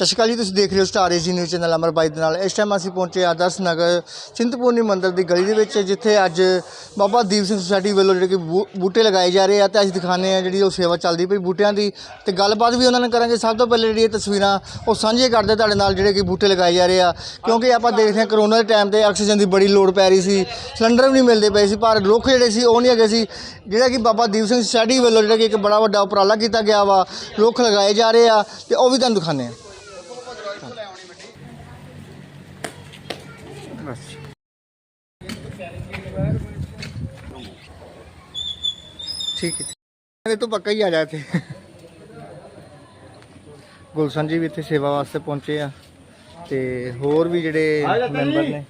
ਸਤਿ ਸ਼੍ਰੀ ਅਕਾਲ ਜੀ, ਤੁਸੀਂ ਦੇਖ ਰਹੇ ਹੋ ਸਟਾਰ ਏਜੀ ਨਿਊਜ਼ ਚੈਨਲ ਅਮਰਬਾਈ ਦੇ ਨਾਲ। ਇਸ ਟਾਈਮ ਅਸੀਂ ਪਹੁੰਚੇ ਆਦਰਸ਼ ਨਗਰ ਚਿੰਤਪੂਰਨੀ ਮੰਦਿਰ ਦੀ ਗਲੀ ਦੇ ਵਿੱਚ, ਜਿੱਥੇ ਅੱਜ ਬਾਬਾ ਦੀਪ ਸਿੰਘ ਸੁਸਾਇਟੀ ਵੱਲੋਂ ਜਿਹੜੇ ਕਿ ਬੂ- ਬੂਟੇ ਲਗਾਏ ਜਾ ਰਹੇ ਆ ਤੇ ਅਸੀਂ ਦਿਖਾਣੇ ਆ ਜਿਹੜੀ ਉਹ ਸੇਵਾ ਚੱਲਦੀ ਪਈ ਬੂਟਿਆਂ ਦੀ। ਤੇ ਗੱਲਬਾਤ ਵੀ ਉਹਨਾਂ ਨਾਲ ਕਰਾਂਗੇ। ਸਭ ਤੋਂ ਪਹਿਲੇ ਜਿਹੜੀ ਇਹ ਤਸਵੀਰਾਂ ਉਹ ਸਾਂਝੀਆਂ ਕਰਦੇ ਤੁਹਾਡੇ ਨਾਲ ਜਿਹੜੇ ਕਿ ਬੂਟੇ ਲਗਾਏ ਜਾ ਰਹੇ ਆ। ਕਿਉਂਕਿ ਆਪਾਂ ਦੇਖਦੇ ਹਾਂ ਕਰੋਨਾ ਦੇ ਟਾਈਮ ਤੇ ਆਕਸੀਜਨ ਦੀ ਬੜੀ ਲੋੜ ਪੈ ਰਹੀ ਸੀ। ਸਿਲੰਡਰ ਵੀ ਨਹੀਂ ਮਿਲਦੇ ਪਏ ਸੀ। ਪਰ ਰੁੱਖ ਜਿਹੜੇ ਸੀ ਉਹ ਨਹੀਂ ਹੈਗੇ ਸੀ। ਜਿਹੜਾ ਕਿ ਬਾਬਾ ਦੀਪ ਸਿੰਘ ਸੁਸਾਇਟੀ ਵੱਲੋਂ ਜਿਹੜਾ ਕਿ ਇੱਕ ਬੜਾ ਵੱਡਾ ਉਪਰਾਲਾ ਕੀਤਾ ਗਿਆ ਵਾ। ਰੁੱਖ ਲਗਾਏ ਜਾ ਰਹੇ ਆ ਤੇ ਉਹ ਵੀ ਤੁਹਾਨੂੰ ਦਿਖਾਣੇ ਆ ਠੀਕ ਹੈ ਇਹ ਤਾਂ ਪੱਕਾ ਹੀ ਆ ਜਾ ਇੱਥੇ। ਗੁਲਸ਼ਨ ਜੀ ਵੀ ਇੱਥੇ ਸੇਵਾ ਵਾਸਤੇ ਪਹੁੰਚੇ ਆ। ਤੇ ਹੋਰ ਵੀ ਜਿਹੜੇ ਮੈਂਬਰ ਨੇ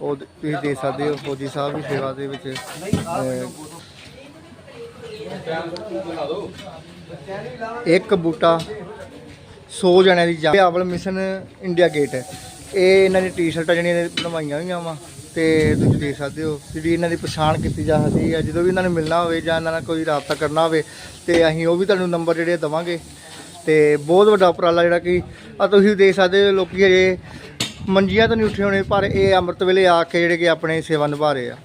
ਉਹ ਤੁਸੀਂ ਦੇਖ ਸਕਦੇ ਹੋ। ਫੌਜੀ ਸਾਹਿਬ ਵੀ ਸੇਵਾ ਦੇ ਵਿੱਚ ਇੱਕ ਬੂਟਾ 100 ਜਣਿਆਂ ਦੀ ਜਾਂ ਆਵਲ ਮਿਸ਼ਨ ਇੰਡੀਆ ਗੇਟ ਹੈ। ਇਹ ਇਹਨਾਂ ਦੀ ਟੀ-ਸ਼ਰਟਾਂ ਜਿਹੜੀਆਂ ਨੇ ਬਣਵਾਈਆਂ ਹੋਈਆਂ ਵਾ। ਤੇ ਤੁਸੀਂ ਦੇਖ ਸਕਦੇ ਹੋ ਜਿਹੜੀ ਇਹਨਾਂ ਦੀ ਪਛਾਣ ਕੀਤੀ ਜਾ ਸਕਦੀ ਹੈ। ਜਦੋਂ ਵੀ ਇਹਨਾਂ ਨੂੰ ਮਿਲਣਾ ਹੋਵੇ ਜਾਂ ਇਹਨਾਂ ਨਾਲ ਕੋਈ ਰਾਬਤਾ ਕਰਨਾ ਹੋਵੇ, ਤੇ ਅਸੀਂ ਉਹ ਵੀ ਤੁਹਾਨੂੰ ਨੰਬਰ ਜਿਹੜੇ ਦਵਾਂਗੇ। ਤੇ ਬਹੁਤ ਵੱਡਾ ਉਪਰਾਲਾ ਜਿਹੜਾ ਕਿ ਆ ਤੁਸੀਂ ਦੇਖ ਸਕਦੇ ਹੋ, ਲੋਕੀ ਅਜੇ ਮੰਜੀਆਂ ਤਾਂ ਨਹੀਂ ਉੱਠੇ ਹੋਣੇ, ਪਰ ਇਹ ਅੰਮ੍ਰਿਤ ਵੇਲੇ ਆ ਕੇ ਜਿਹੜੇ ਕਿ ਆਪਣੇ ਸੇਵਾ ਨਿਭਾ ਰਹੇ ਆ।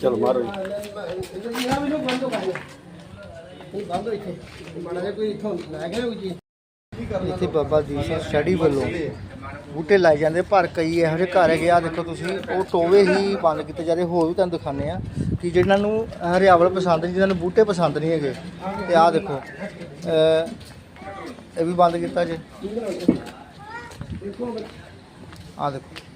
ਚਲੋ ਮਾਰੋ ਇੱਥੇ? ਬਾਬਾ ਦੀਪ ਸਿੰਘ ਸਟੱਡੀ ਵੱਲੋਂ? ਬੂਟੇ ਲਾਏ ਜਾਂਦੇ, ਪਰ ਕਈ ਇਹੋ ਜਿਹੇ ਘਰ ਹੈਗੇ ਆ ਦੇਖੋ ਤੁਸੀਂ, ਉਹ ਟੋਵੇ ਹੀ ਬੰਦ ਕੀਤੇ ਜਾ ਰਹੇ, ਹੋਰ ਵੀ ਤੁਹਾਨੂੰ ਦਿਖਾਣੇ ਆ ਕਿ ਜਿਹਨਾਂ ਨੂੰ ਹਰਿਆਵਲ ਪਸੰਦ ਨਹੀਂ, ਜਿਹਨਾਂ ਨੂੰ ਬੂਟੇ ਪਸੰਦ ਨਹੀਂ ਹੈਗੇ। ਤੇ ਆਹ ਦੇਖੋ ਇਹ ਵੀ ਬੰਦ ਕੀਤਾ ਜੇ। ਆਹ ਦੇਖੋ।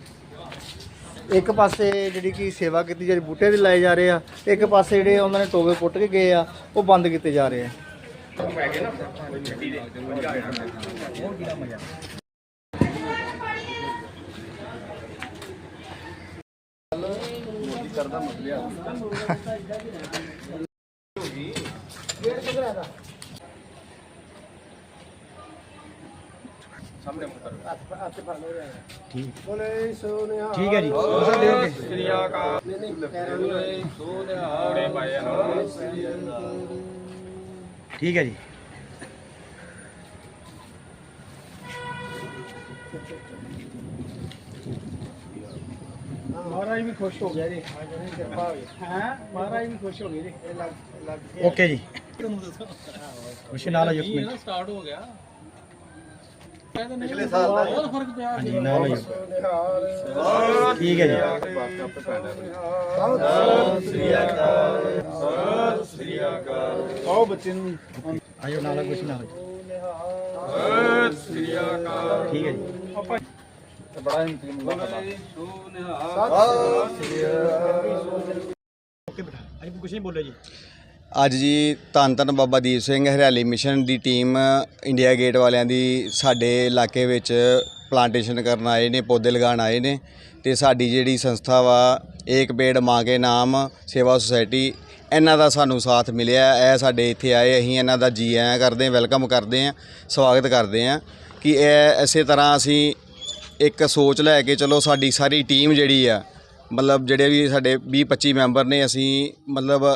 ਇੱਕ ਪਾਸੇ ਜਿਹੜੀ ਕਿ ਸੇਵਾ ਕੀਤੀ ਜਾ ਰਹੀ, ਬੂਟੇ ਦੇ ਲਾਏ ਜਾ ਰਹੇ ਆ, ਇੱਕ ਪਾਸੇ ਜਿਹੜੇ ਉਹਨਾਂ ਨੇ ਟੋਵੇ ਪੁੱਟ ਕੇ ਗਏ ਆ, ਉਹ ਬੰਦ ਕੀਤੇ ਜਾ ਰਹੇ ਆ। ਠੀਕ ਹੈ ਜੀ ਤੁਸੀਂ ਦੇਓਗੇ ਠੀਕ ਹੈ ਜੀ ਮਹਾਰਾਜ ਵੀ ਖੁਸ਼ ਹੋ ਗਿਆ ਜੀ ਕਿਰਪਾ ਹੋਈ ਹਾਂ ਮਹਾਰਾਜ ਵੀ ਖੁਸ਼ ਹੋ ਗਏ ਜੀ ਇਹ ਲੱਗ ਲੱਗ ਓਕੇ ਜੀ ਖੁਸ਼ੀ ਨਾਲ ਆ ਜੀ ਨਾ ਸਟਾਰਟ ਹੋ ਗਿਆ ਕਹਿੰਦੇ ਨਹੀਂ ਪਿਛਲੇ ਸਾਲ ਬਹੁਤ ਫ਼ਰਕ ਪਿਆ ਹਾਂਜੀ ਨਾਲ ਆ ਜੀ ਠੀਕ ਹੈ ਜੀ। ਆਓ ਬੱਚੇ ਨੂੰ। ਆਇਓ ਨਾਲ ਖੁਸ਼ੀ ਨਾਲ ਠੀਕ ਹੈ ਜੀ। ਓਕੇ ਬੇਟਾ ਅੱਜ ਕੁਝ ਨਹੀਂ ਬੋਲਿਆ ਜੀ। ਅੱਜ ਜੀ ਧੰਨ ਧੰਨ ਬਾਬਾ ਦੀਪ ਸਿੰਘ ਹਰਿਆਲੀ ਮਿਸ਼ਨ ਦੀ ਟੀਮ ਇੰਡੀਆ ਗੇਟ ਵਾਲਿਆਂ ਦੀ ਸਾਡੇ ਇਲਾਕੇ ਵਿੱਚ ਪਲਾਂਟੇਸ਼ਨ ਕਰਨ ਆਏ ਨੇ, ਪੌਦੇ ਲਗਾਉਣ ਆਏ ਨੇ ਤੇ ਸਾਡੀ ਜਿਹੜੀ ਸੰਸਥਾ ਵਾ, ਏਕ ਪੇੜ ਮਾਂ ਕੇ ਨਾਮ ਸੇਵਾ ਸੁਸਾਇਟੀ, ਇਹਨਾਂ ਦਾ ਸਾਨੂੰ ਸਾਥ ਮਿਲਿਆ। ਇਹ ਸਾਡੇ ਇੱਥੇ ਆਏ, ਅਸੀਂ ਇਹਨਾਂ ਦਾ ਜੀ ਆਇਆਂ ਕਰਦੇ ਵੈਲਕਮ ਕਰਦੇ ਹਾਂ, ਸਵਾਗਤ ਕਰਦੇ ਹਾਂ ਕਿ ਇਹ ਇਸੇ ਤਰ੍ਹਾਂ ਅਸੀਂ ਇੱਕ ਸੋਚ ਲੈ ਕੇ ਚਲੋ ਸਾਡੀ ਸਾਰੀ ਟੀਮ ਜਿਹੜੀ ਆ, ਮਤਲਬ ਜਿਹੜੇ ਵੀ ਸਾਡੇ 20 25 ਮੈਂਬਰ ਨੇ, ਅਸੀਂ ਮਤਲਬ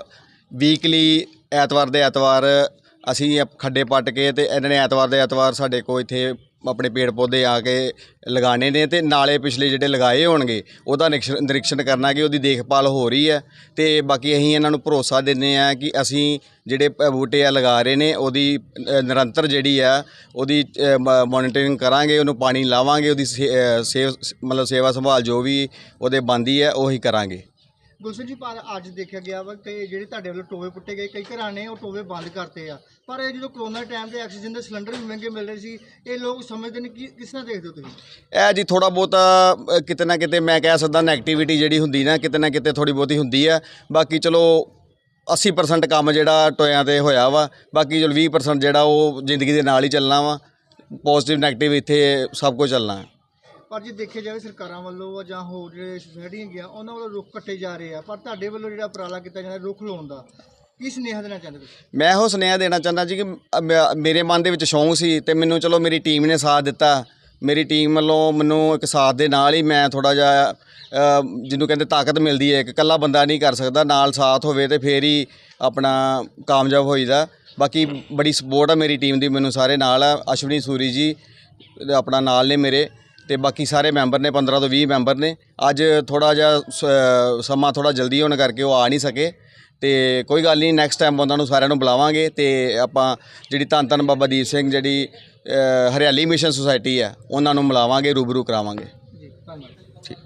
ਵੀਕਲੀ ਐਤਵਾਰ ਦੇ ਐਤਵਾਰ ਅਸੀਂ ਖੱਡੇ ਪੱਟ ਕੇ ਅਤੇ ਇਹਨਾਂ ਨੇ ਐਤਵਾਰ ਦੇ ਐਤਵਾਰ ਸਾਡੇ ਕੋਲ ਇੱਥੇ ਆਪਣੇ ਪੇੜ ਪੌਦੇ ਆ ਕੇ ਲਗਾਣੇ ਨੇ ਤੇ ਨਾਲੇ ਪਿਛਲੇ ਜਿਹੜੇ ਲਗਾਏ ਹੋਣਗੇ, ਉਹਦਾ ਨਿਰੀਖਣ ਨਿਰੀਖਣ ਕਰਨਾ ਕਿ ਉਹਦੀ ਦੇਖਭਾਲ ਹੋ ਰਹੀ ਹੈ ਤੇ ਬਾਕੀ ਅਸੀਂ ਇਹਨਾਂ ਨੂੰ ਭਰੋਸਾ ਦਿੰਦੇ ਆ ਕਿ ਅਸੀਂ ਜਿਹੜੇ ਬੂਟੇ ਆ ਲਗਾ ਰਹੇ ਨੇ, ਉਹਦੀ ਨਿਰੰਤਰ ਜਿਹੜੀ ਆ, ਉਹਦੀ ਮੋਨੀਟਰਿੰਗ ਕਰਾਂਗੇ, ਉਹਨੂੰ ਪਾਣੀ ਲਾਵਾਂਗੇ, ਉਹਦੀ ਸੇ- ਸੇਵ, ਮਤਲਬ ਸੇਵਾ ਸੰਭਾਲ ਜੋ ਵੀ ਉਹਦੇ ਬੰਦੀ ਹੈ, ਉਹੀ ਕਰਾਂਗੇ। ਗੁਲਸ਼ਨ ਜੀ, ਪਰ ਅੱਜ ਦੇਖਿਆ ਗਿਆ ਵਾ ਕਿ ਜਿਹੜੇ ਤੁਹਾਡੇ ਵੱਲੋਂ ਟੋਵੇ ਪੁੱਟੇ ਗਏ, ਕਈ ਘਰਾਂ ਨੇ ਉਹ ਟੋਵੇ ਬੰਦ ਕਰਤੇ ਆ। ਪਰ ਇਹ ਜਦੋਂ ਕਰੋਨਾ ਟਾਈਮ ਤੇ ਆਕਸੀਜਨ ਦੇ ਸਿਲੰਡਰ ਵੀ ਮਹਿੰਗੇ ਮਿਲ ਰਹੇ ਸੀ, ਇਹ ਲੋਕ ਸਮਝਦੇ ਨੇ ਕਿ ਕਿਸ ਤਰ੍ਹਾਂ ਦੇਖਦੇ ਹੋ ਤੁਸੀਂ? ਇਹ ਜੀ ਥੋੜਾ ਬਹੁਤਾ ਕਿਤੇ ਨਾ ਕਿਤੇ ਮੈਂ ਕਹਿ ਸਕਦਾ ਨੈਗੇਟਿਵਿਟੀ ਜਿਹੜੀ ਹੁੰਦੀ ਨਾ, ਕਿਤੇ ਨਾ ਕਿਤੇ ਥੋੜੀ ਬਹੁਤੀ ਹੁੰਦੀ ਆ। ਬਾਕੀ ਚਲੋ 80% ਕੰਮ ਜਿਹੜਾ ਟੋਇਆਂ ਤੇ ਹੋਇਆ ਵਾ, ਬਾਕੀ ਚਲੋ 20% ਜਿਹੜਾ ਉਹ ਜ਼ਿੰਦਗੀ ਦੇ ਨਾਲ ਹੀ ਚੱਲਣਾ ਵਾ। ਪੋਜ਼ਿਟਿਵ ਨੈਗੇਟਿਵ ਇੱਥੇ ਸਭ ਕੁਝ ਚੱਲਣਾ। ਪਰ ਜੇ ਦੇਖਿਆ ਜਾਵੇ ਸਰਕਾਰਾਂ ਵੱਲੋਂ ਜਾਂ ਹੋਰ ਜਿਹੜੇ ਸੁਸਾਇਟੀਆਂ ਗਿਆ ਉਹਨਾਂ ਵੱਲੋਂ ਰੁੱਖ ਕੱਟੇ ਜਾ ਰਹੇ ਆ। ਪਰ ਤੁਹਾਡੇ ਵੱਲੋਂ ਜਿਹੜਾ ਉਪਰਾਲਾ ਕੀਤਾ ਜਾਂਦਾ ਰੁੱਖ ਲਾਉਣ ਦਾ ਕੀ ਸੁਨੇਹਾ ਦੇਣਾ ਚਾਹੁੰਦੇ ਤੁਸੀਂ? ਮੈਂ ਉਹ ਸੁਨੇਹਾ ਦੇਣਾ ਚਾਹੁੰਦਾ ਜੀ ਕਿ ਮ- ਮੇਰੇ ਮਨ ਦੇ ਵਿੱਚ ਸ਼ੌਂਕ ਸੀ ਤੇ ਮੈਨੂੰ ਚਲੋ ਮੇਰੀ ਟੀਮ ਨੇ ਸਾਥ ਦਿੱਤਾ। ਮੇਰੀ ਟੀਮ ਵੱਲੋਂ ਮੈਨੂੰ ਇੱਕ ਸਾਥ ਦੇ ਨਾਲ ਹੀ ਮੈਂ ਥੋੜਾ ਜਿਹਾ ਅ, ਜਿਹਨੂੰ ਕਹਿੰਦੇ ਤਾਕਤ ਮਿਲਦੀ ਹੈ। ਇੱਕ ਇਕੱਲਾ ਬੰਦਾ ਨਹੀਂ ਕਰ ਸਕਦਾ ਨਾਲ ਸਾਥ ਹੋਵੇ ਤੇ ਫੇਰ ਹੀ ਆਪਣਾ ਕਾਮਯਾਬ ਹੋਈਦਾ। ਬਾਕੀ ਬੜੀ ਸਪੋਰਟ ਆ ਮੇਰੀ ਟੀਮ ਦੀ ਮੈਨੂੰ ਸਾਰੇ ਨਾਲ। ਆ ਅਸ਼ਵਨੀ ਸੂਰੀ ਜੀ ਤੇ ਆਪਣਾ ਨਾਲ ਨੇ ਮੇਰੇ। ਤੇ ਬਾਕੀ ਸਾਰੇ ਮੈਂਬਰ ਨੇ 15 ਤੋਂ 20 ਮੈਂਬਰ ਨੇ। ਅੱਜ ਥੋੜਾ ਜਿਹਾ ਸ- ਸਮਾਂ ਥੋੜਾ ਜਲਦੀ ਹੋਣ ਕਰਕੇ ਉਹ ਆ ਨਹੀਂ ਸਕੇ। ਤੇ ਕੋਈ ਗੱਲ ਨਹੀਂ ਨੈਕਸਟ ਟਾਈਮ ਉਹਨਾਂ ਨੂੰ ਸਾਰਿਆਂ ਨੂੰ ਬੁਲਾਵਾਂਗੇ ਤੇ ਆਪਾਂ ਜਿਹੜੀ ਧੰਨ ਧੰਨ ਬਾਬਾ ਦੀਪ ਸਿੰਘ ਜਿਹੜੀ ਅ, ਹਰਿਆਲੀ ਮਿਸ਼ਨ ਸੁਸਾਇਟੀ ਹੈ ਉਹਨਾਂ ਨੂੰ ਮਿਲਾਵਾਂਗੇ ਰੂਬਰੂ ਕਰਾਵਾਂਗੇ। ਜੀ ਧੰਨਵਾਦ। ਠੀਕ।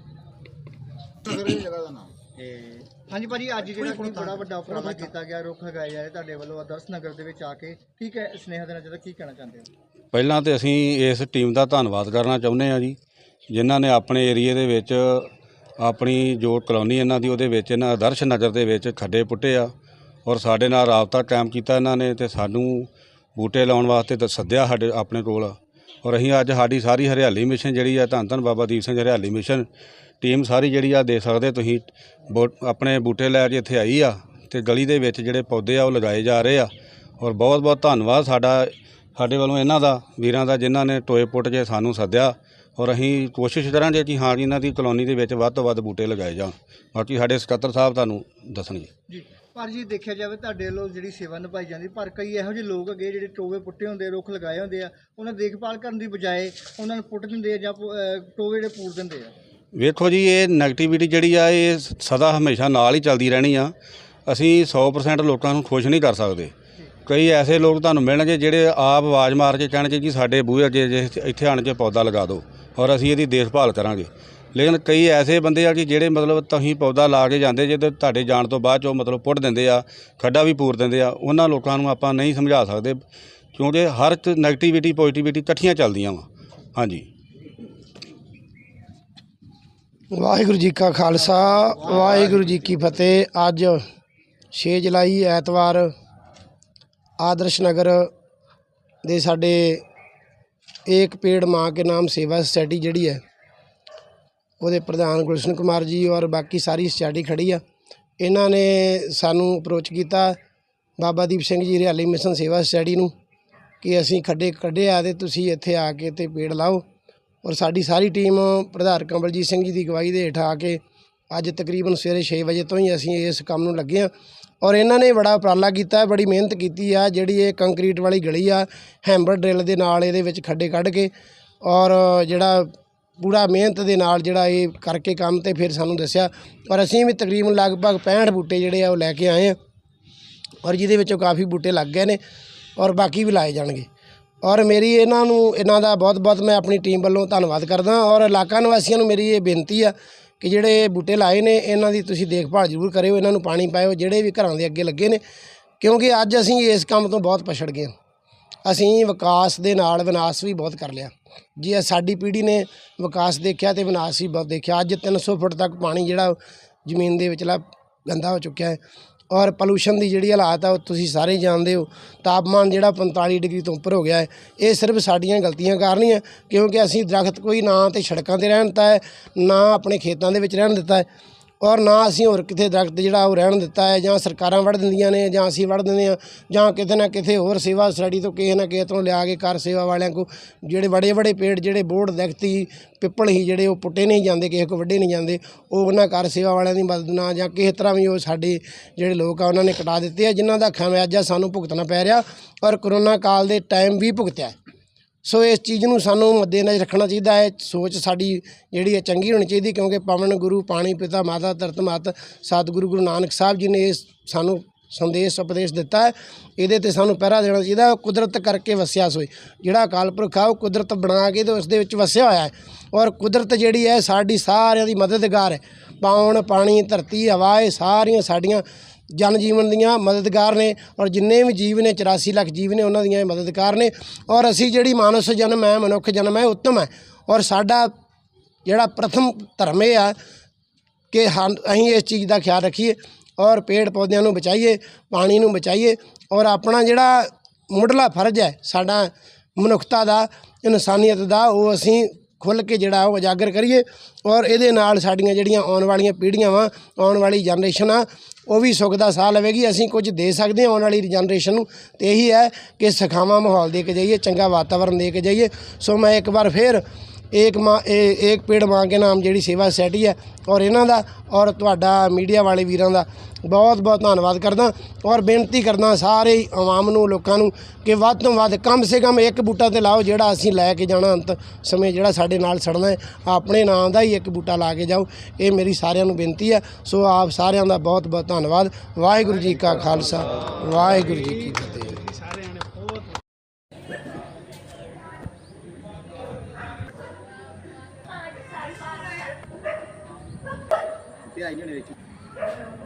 ਜਗ੍ਹਾ ਦਾ ਨਾਮ? ਹਾਂਜੀ ਭਾਜੀ ਅੱਜ ਜਿਹੜਾ ਕਿ ਬੜਾ ਵੱਡਾ ਉਪਰਾਲਾ ਕੀਤਾ ਗਿਆ ਰੁੱਖ ਲਗਾਏ ਜਾ ਰਹੇ ਤੁਹਾਡੇ ਵੱਲੋਂ ਆਦਰਸ਼ ਨਗਰ ਦੇ ਵਿੱਚ ਆ ਕੇ। ਕੀ ਕਹਿ ਸਨੇਹਾ ਦੇਣਾ ਚਾਹੁੰਦੇ ਕੀ ਕਹਿਣਾ ਚਾਹੁੰਦੇ ਹੋ? ਪਹਿਲਾਂ ਤਾਂ ਅਸੀਂ ਇਸ ਟੀਮ ਦਾ ਧੰਨਵਾਦ ਕਰਨਾ ਚਾਹੁੰਦੇ ਹਾਂ ਜੀ, ਜਿਨ੍ਹਾਂ ਨੇ ਆਪਣੇ ਏਰੀਏ ਦੇ ਵਿੱਚ ਆਪਣੀ ਜੋ ਕਲੋਨੀ ਇਹਨਾਂ ਦੀ, ਉਹਦੇ ਵਿੱਚ ਇਹਨਾਂ ਆਦਰਸ਼ ਨਗਰ ਦੇ ਵਿੱਚ ਖੱਡੇ ਪੁੱਟੇ ਆ ਔਰ ਸਾਡੇ ਨਾਲ ਰਾਬਤਾ ਕਾਇਮ ਕੀਤਾ ਇਹਨਾਂ ਨੇ ਤੇ ਸਾਨੂੰ ਬੂਟੇ ਲਾਉਣ ਵਾਸਤੇ ਤਾਂ ਸੱਦਿਆ ਸਾਡੇ, ਆਪਣੇ ਕੋਲ। ਔਰ ਅਸੀਂ ਅੱਜ ਸਾਡੀ ਸਾਰੀ ਹਰਿਆਲੀ ਮਿਸ਼ਨ ਜਿਹੜੀ ਆ, ਧੰਨ ਧੰਨ ਬਾਬਾ ਦੀਪ ਸਿੰਘ ਹਰਿਆਲੀ ਮਿਸ਼ਨ ਟੀਮ ਸਾਰੀ ਜਿਹੜੀ ਆ, ਦੇ ਸਕਦੇ ਤੁਸੀਂ। ਬੋ- ਆਪਣੇ ਬੂਟੇ ਲੈ ਕੇ ਇੱਥੇ ਆਈ ਆ ਤੇ ਗਲੀ ਦੇ ਵਿੱਚ ਜਿਹੜੇ ਪੌਦੇ ਆ, ਉਹ ਲਗਾਏ ਜਾ ਰਹੇ ਆ। ਔਰ ਬਹੁਤ ਬਹੁਤ ਧੰਨਵਾਦ ਸਾਡਾ ਸਾਡੇ ਵੱਲੋਂ ਇਹਨਾਂ ਦਾ ਵੀਰਾਂ ਦਾ ਜਿਨ੍ਹਾਂ ਨੇ ਟੋਏ ਪੁੱਟ ਕੇ ਸਾਨੂੰ ਸੱਦਿਆ ਔਰ ਅਸੀਂ ਕੋਸ਼ਿਸ਼ ਕਰਾਂਗੇ ਕਿ ਹਾਂ ਇਹਨਾਂ ਦੀ ਕਲੋਨੀ ਦੇ ਵਿੱਚ ਵੱਧ ਤੋਂ ਵੱਧ ਬੂਟੇ ਲਗਾਏ ਜਾਣ। ਬਾਕੀ ਸਾਡੇ ਸਕੱਤਰ ਸਾਹਿਬ ਤੁਹਾਨੂੰ ਦੱਸਣਗੇ। ਜੀ ਪਰ ਜੀ ਦੇਖਿਆ ਜਾਵੇ ਤੁਹਾਡੇ ਵੱਲੋਂ ਜਿਹੜੀ ਸੇਵਾ ਨਿਭਾਈ ਜਾਂਦੀ ਪਰ ਕਈ ਇਹੋ ਜਿਹੇ ਲੋਕ ਅੱਗੇ ਜਿਹੜੇ ਟੋਵੇ ਪੁੱਟੇ ਹੁੰਦੇ ਰੁੱਖ ਲਗਾਏ ਹੁੰਦੇ ਆ ਉਹਨਾਂ ਦੇਖਭਾਲ ਕਰਨ ਦੀ ਬਜਾਏ ਉਹਨਾਂ ਨੂੰ ਪੁੱਟ ਦਿੰਦੇ ਆ ਜਾਂ ਟੋਵੇ ਜਿਹੜੇ ਪੂਰ ਦਿੰਦੇ ਆ? ਵੇਖੋ ਜੀ ਇਹ ਨੈਗੇਟਿਵਿਟੀ ਜਿਹੜੀ ਆ ਇਹ ਸਦਾ ਹਮੇਸ਼ਾ ਨਾਲ ਹੀ ਚੱਲਦੀ ਰਹਿਣੀ ਆ। ਅਸੀਂ 100% ਲੋਕਾਂ ਨੂੰ ਖੁਸ਼ ਨਹੀਂ ਕਰ ਸਕਦੇ। ਕਈ ਐਸੇ ਲੋਕ ਤੁਹਾਨੂੰ ਮਿਲਣਗੇ ਜਿਹੜੇ ਆਪ ਆਵਾਜ਼ ਮਾਰ ਕੇ ਕਹਿਣਗੇ ਕਿ ਸਾਡੇ ਬੂਹੇ ਅੱਗੇ ਜੇ ਇੱਥੇ ਆਣ ਕੇ ਪੌਦਾ ਲਗਾ ਦਿਓ ਔਰ ਅਸੀਂ ਇਹਦੀ ਦੇਖਭਾਲ ਕਰਾਂਗੇ। ਲੇਕਿਨ ਕਈ ਐਸੇ ਬੰਦੇ ਆ ਕਿ ਜਿਹੜੇ ਮਤਲਬ ਤੁਸੀਂ ਪੌਦਾ ਲਾ ਕੇ ਜਾਂਦੇ ਜੇ ਤੇ ਤੁਹਾਡੇ ਜਾਣ ਤੋਂ ਬਾਅਦ ਚੋਂ ਮਤਲਬ ਪੁੱਟ ਦਿੰਦੇ ਆ, ਖੱਡਾ ਵੀ ਪੂਰ ਦਿੰਦੇ ਆ, ਉਹਨਾਂ ਲੋਕਾਂ ਨੂੰ ਆਪਾਂ ਨਹੀਂ ਸਮਝਾ ਸਕਦੇ ਕਿਉਂਕਿ ਹਰ ਇੱਕ ਨੈਗੇਟਿਵਿਟੀ ਪੋਜ਼ਿਟਿਵਿਟੀ ਇਕੱਠੀਆਂ ਚੱਲਦੀਆਂ ਵਾ। ਹਾਂਜੀ। ਵਾਹਿਗੁਰੂ ਜੀ ਕਾ ਖਾਲਸਾ, ਵਾਹਿਗੁਰੂ ਜੀ ਕੀ ਫਤਿਹ। ਅੱਜ 6 ਜੁਲਾਈ ਐਤਵਾਰ ਆਦਰਸ਼ ਨਗਰ ਦੇ ਸਾਡੇ ਏਕ ਪੇੜ ਮਾਂ ਕੇ ਨਾਮ ਸੇਵਾ ਸੁਸਾਇਟੀ ਜਿਹੜੀ ਹੈ, ਉਹਦੇ ਪ੍ਰਧਾਨ ਗੁਲਸ਼ਨ ਕੁਮਾਰ ਜੀ ਔਰ ਬਾਕੀ ਸਾਰੀ ਸੁਸਾਇਟੀ ਖੜੀ ਆ। ਇਹਨਾਂ ਨੇ ਸਾਨੂੰ ਅਪਰੋਚ ਕੀਤਾ ਬਾਬਾ ਦੀਪ ਸਿੰਘ ਜੀ ਹਰਿਆਲੀ ਮਿਸ਼ਨ ਸੇਵਾ ਸੁਸਾਇਟੀ ਨੂੰ ਕਿ ਅਸੀਂ ਖੱਡੇ ਕੱਢੇ ਆ ਤੇ ਤੁਸੀਂ ਇੱਥੇ ਆ ਕੇ ਤੇ ਪੇੜ ਲਾਓ। ਔਰ ਸਾਡੀ ਸਾਰੀ ਟੀਮ ਪ੍ਰਧਾਨ ਕਮਲਜੀਤ ਸਿੰਘ ਜੀ ਦੀ ਅਗਵਾਈ ਦੇ ਹੇਠ ਆ ਕੇ ਅੱਜ ਤਕਰੀਬਨ ਸਵੇਰੇ 6 ਵਜੇ ਤੋਂ ਹੀ ਅਸੀਂ ਇਸ ਕੰਮ ਨੂੰ ਲੱਗੇ ਹਾਂ ਔਰ ਇਹਨਾਂ ਨੇ ਬੜਾ ਉਪਰਾਲਾ ਕੀਤਾ, ਬੜੀ ਮਿਹਨਤ ਕੀਤੀ ਆ, ਜਿਹੜੀ ਇਹ ਕੰਕਰੀਟ ਵਾਲੀ ਗਲੀ ਆ, ਹੈਂਬਰ ਡਰਿੱਲ ਦੇ ਨਾਲ ਇਹਦੇ ਵਿੱਚ ਖੱਡੇ ਕੱਢ ਕੇ ਔਰ ਜਿਹੜਾ ਪੂਰਾ ਮਿਹਨਤ ਦੇ ਨਾਲ ਜਿਹੜਾ ਇਹ ਕਰਕੇ ਕੰਮ ਤੇ ਫਿਰ ਸਾਨੂੰ ਦੱਸਿਆ। ਔਰ ਅਸੀਂ ਵੀ ਤਕਰੀਬਨ ਲਗਭਗ 65 ਬੂਟੇ ਜਿਹੜੇ ਆ ਉਹ ਲੈ ਕੇ ਆਏ ਆ। ਔਰ ਜਿਹਦੇ ਵਿੱਚੋਂ ਕਾਫੀ ਬੂਟੇ ਲੱਗ ਗਏ ਨੇ ਔਰ ਬਾਕੀ ਵੀ ਲਾਏ ਜਾਣਗੇ। ਔਰ ਮੇਰੀ ਇਹਨਾਂ ਨੂੰ, ਇਹਨਾਂ ਦਾ ਬਹੁਤ ਬਹੁਤ ਮੈਂ ਆਪਣੀ ਟੀਮ ਵੱਲੋਂ ਧੰਨਵਾਦ ਕਰਦਾ ਔਰ ਇਲਾਕਾ ਨਿਵਾਸੀਆਂ ਨੂੰ ਮੇਰੀ ਇਹ ਬੇਨਤੀ ਆ ਕਿ ਜਿਹੜੇ ਬੂਟੇ ਲਾਏ ਨੇ, ਇਹਨਾਂ ਦੀ ਤੁਸੀਂ ਦੇਖਭਾਲ ਜ਼ਰੂਰ ਕਰਿਓ, ਇਹਨਾਂ ਨੂੰ ਪਾਣੀ ਪਾਇਓ, ਜਿਹੜੇ ਵੀ ਘਰਾਂ ਦੇ ਅੱਗੇ ਲੱਗੇ ਨੇ, ਕਿਉਂਕਿ ਅੱਜ ਅਸੀਂ ਇਸ ਕੰਮ ਤੋਂ ਬਹੁਤ ਪਛੜ ਗਏ ਅਸੀਂ ਵਿਕਾਸ ਦੇ ਨਾਲ ਵਿਨਾਸ਼ ਵੀ ਬਹੁਤ ਕਰ ਲਿਆ। ਜੀ ਸਾਡੀ ਪੀੜ੍ਹੀ ਨੇ ਵਿਕਾਸ ਦੇਖਿਆ ਤੇ ਵਿਨਾਸ਼ ਵੀ ਬਹੁਤ ਦੇਖਿਆ। ਅੱਜ 300 ਫੁੱਟ ਤੱਕ ਪਾਣੀ ਜਿਹੜਾ ਜ਼ਮੀਨ ਦੇ ਵਿਚਲਾ ਗੰਦਾ ਹੋ ਚੁੱਕਿਆ ਹੈ। ਔਰ ਪੋਲੂਸ਼ਨ ਦੀ ਜਿਹੜੀ ਹਾਲਾਤ ਆ, ਉਹ ਤੁਸੀਂ ਸਾਰੇ ਜਾਣਦੇ ਹੋ। ਤਾਪਮਾਨ ਜਿਹੜਾ 45 ਡਿਗਰੀ ਤੋਂ ਉੱਪਰ ਹੋ ਗਿਆ ਹੈ, ਇਹ ਸਿਰਫ ਸਾਡੀਆਂ ਗਲਤੀਆਂ ਕਾਰਨ ਹੀ ਹੈ, ਕਿਉਂਕਿ ਅਸੀਂ ਦਰਖਤ ਕੋਈ ਨਾ ਤੇ ਸੜਕਾਂ ਤੇ ਰਹਿਣ ਦਿੱਤਾ ਹੈ, ਨਾ ਆਪਣੇ ਖੇਤਾਂ ਦੇ ਵਿੱਚ ਰਹਿਣ ਦਿੱਤਾ ਹੈ। ਔਰ ਨਾ ਅਸੀਂ ਹੋਰ ਕਿਤੇ ਦਰਖਤ ਜਿਹੜਾ ਉਹ ਰਹਿਣ ਦਿੱਤਾ ਹੈ, ਜਾਂ ਸਰਕਾਰਾਂ ਵੜ ਦਿੰਦੀਆਂ ਨੇ, ਜਾਂ ਅਸੀਂ ਵੜ ਦਿੰਦੇ ਹਾਂ, ਜਾਂ ਕਿਤੇ ਨਾ ਕਿਤੇ ਹੋਰ ਸੇਵਾ ਸਟੱਡੀ ਤੋਂ ਕਿਸੇ ਨਾ ਕਿਸੇ ਤੋਂ ਲਿਆ ਕੇ ਕਰ ਸੇਵਾ ਵਾਲਿਆਂ ਕੋ ਜਿਹੜੇ ਬੜੇ ਬੜੇ ਪੇੜ, ਜਿਹੜੇ ਬੋਰਡ ਦਰਖਤੀ ਪਿੱਪਲ ਹੀ ਜਿਹੜੇ ਉਹ ਪੁੱਟੇ ਨਹੀਂ ਜਾਂਦੇ, ਕਿਸੇ ਕੋ ਵੱਡੇ ਨਹੀਂ ਜਾਂਦੇ, ਉਹ ਉਹਨਾਂ ਕਰ ਸੇਵਾ ਵਾਲਿਆਂ ਦੀ ਮਦਦ ਨਾਲ ਜਾਂ ਕਿਸੇ ਤਰ੍ਹਾਂ ਵੀ ਉਹ ਸਾਡੇ ਜਿਹੜੇ ਲੋਕ ਆ ਉਹਨਾਂ ਨੇ ਕਟਾ ਦਿੱਤੇ ਆ, ਜਿਨ੍ਹਾਂ ਦਾ ਖਮਿਆਜਾ ਸਾਨੂੰ ਭੁਗਤਣਾ ਪੈ ਰਿਹਾ ਔਰ ਕਰੋਨਾ ਕਾਲ ਦੇ ਟਾਈਮ ਵੀ ਭੁਗਤਿਆ। ਸੋ ਇਸ ਚੀਜ਼ ਨੂੰ ਸਾਨੂੰ ਮੱਦੇਨਜ਼ਰ ਰੱਖਣਾ ਚਾਹੀਦਾ ਹੈ। ਸੋਚ ਸਾਡੀ ਜਿਹੜੀ ਹੈ ਚੰਗੀ ਹੋਣੀ ਚਾਹੀਦੀ ਕਿਉਂਕਿ ਪਵਨ ਗੁਰੂ, ਪਾਣੀ, ਪਿਤਾ, ਮਾਤਾ, ਧਰਤ, ਮਾਤ, ਸਤਿਗੁਰੂ, ਗੁਰੂ ਨਾਨਕ ਸਾਹਿਬ ਜੀ ਨੇ ਇਸ ਸਾਨੂੰ ਸੰਦੇਸ਼, ਉਪਦੇਸ਼ ਦਿੱਤਾ ਹੈ। ਇਹਦੇ ਤੇ ਸਾਨੂੰ ਪਹਿਰਾ ਦੇਣਾ ਚਾਹੀਦਾ ਕੁਦਰਤ ਕਰਕੇ ਵਸਿਆ ਸੋਈ। ਜਿਹੜਾ ਅਕਾਲ ਪੁਰਖ ਆ, ਉਹ ਕੁਦਰਤ ਬਣਾ ਕੇ ਤੇ ਉਸ ਦੇ ਵਿੱਚ ਵਸਿਆ ਹੋਇਆ ਹੈ। ਔਰ ਕੁਦਰਤ ਜਿਹੜੀ ਹੈ, ਸਾਡੀ ਸਾਰਿਆਂ ਦੀ ਮਦਦਗਾਰ ਹੈ। ਪਾਉਣ, ਪਾਣੀ, ਧਰਤੀ, ਹਵਾ, ਇਹ ਸਾਰੀਆਂ ਸਾਡੀਆਂ ਜਨ ਜੀਵਨ ਦੀਆਂ ਮਦਦਗਾਰ ਨੇ ਔਰ ਜਿੰਨੇ ਵੀ ਜੀਵ ਨੇ 84 ਲੱਖ ਜੀਵ ਨੇ, ਉਹਨਾਂ ਦੀਆਂ ਇਹ ਮਦਦਗਾਰ ਨੇ। ਔਰ ਅਸੀਂ ਜਿਹੜੀ ਮਾਨਸ ਜਨਮ ਹੈ, ਮਨੁੱਖ ਜਨਮ ਹੈ, ਉੱਤਮ ਹੈ। ਔਰ ਸਾਡਾ ਜਿਹੜਾ ਪ੍ਰਥਮ ਧਰਮ ਇਹ ਆ ਕਿ ਹਾਂ, ਅਸੀਂ ਇਸ ਚੀਜ਼ ਦਾ ਖਿਆਲ ਰੱਖੀਏ ਔਰ ਪੇੜ ਪੌਦਿਆਂ ਨੂੰ ਬਚਾਈਏ, ਪਾਣੀ ਨੂੰ ਬਚਾਈਏ ਔਰ ਆਪਣਾ ਜਿਹੜਾ ਮੁੱਢਲਾ ਫਰਜ਼ ਹੈ, ਸਾਡਾ ਮਨੁੱਖਤਾ ਦਾ, ਇਨਸਾਨੀਅਤ ਦਾ, ਉਹ ਅਸੀਂ ਖੁੱਲ੍ਹ ਕੇ ਜਿਹੜਾ ਉਹ ਉਜਾਗਰ ਕਰੀਏ ਔਰ ਇਹਦੇ ਨਾਲ ਸਾਡੀਆਂ ਜਿਹੜੀਆਂ ਆਉਣ ਵਾਲੀਆਂ ਪੀੜ੍ਹੀਆਂ ਵਾ, ਆਉਣ ਵਾਲੀ ਜਨਰੇਸ਼ਨ ਆ, ਉਹ ਵੀ ਸੁੱਖ ਦਾ ਸਾਹ ਲਵੇਗੀ। ਅਸੀਂ ਕੁਝ ਦੇ ਸਕਦੇ ਹਾਂ ਆਉਣ ਵਾਲੀ ਜਨਰੇਸ਼ਨ ਨੂੰ। ਤੇ ਇਹੀ ਹੈ ਕਿ ਸਖਾਵਾਂ ਮਾਹੌਲ ਦੇ ਕੇ ਜਾਈਏ, ਚੰਗਾ ਵਾਤਾਵਰਨ ਦੇ ਕੇ ਜਾਈਏ। ਸੋ ਮੈਂ ਇੱਕ ਵਾਰ ਫੇਰ ਏਕ ਮਾਂ ਇਹ ਏਕ ਪੇੜ ਮਾਂ ਕੇ ਨਾਮ ਜਿਹੜੀ ਸੇਵਾ ਸੋਸਾਇਟੀ ਹੈ ਔਰ ਇਹਨਾਂ ਦਾ ਔਰ ਤੁਹਾਡਾ ਮੀਡੀਆ ਵਾਲੇ ਵੀਰਾਂ ਦਾ ਬਹੁਤ ਬਹੁਤ ਧੰਨਵਾਦ ਕਰਦਾ ਔਰ ਬੇਨਤੀ ਕਰਦਾ ਸਾਰੇ ਆਵਾਮ ਨੂੰ, ਲੋਕਾਂ ਨੂੰ ਕਿ ਵੱਧ ਤੋਂ ਵੱਧ ਕਮ ਸੇ ਕਮ ਇੱਕ ਬੂਟਾ ਤੇ ਲਾਓ ਜਿਹੜਾ ਅਸੀਂ ਲੈ ਕੇ ਜਾਣਾ ਅੰਤ ਸਮੇਂ ਜਿਹੜਾ ਸਾਡੇ ਨਾਲ ਸੜਨਾ ਹੈ, ਆਪਣੇ ਨਾਮ ਦਾ ਹੀ ਇੱਕ ਬੂਟਾ ਲਾ ਕੇ ਜਾਓ। ਇਹ ਮੇਰੀ ਸਾਰਿਆਂ ਨੂੰ ਬੇਨਤੀ ਹੈ। ਸੋ ਆਪ ਸਾਰਿਆਂ ਦਾ ਬਹੁਤ ਬਹੁਤ ਧੰਨਵਾਦ। ਵਾਹਿਗੁਰੂ ਜੀ ਕਾ ਖਾਲਸਾ, ਵਾਹਿਗੁਰੂ ਜੀ ਕੀ ਫਤਿਹ। ਤੇ ਆਈ ਨਹੀਂ ਵਿੱਚ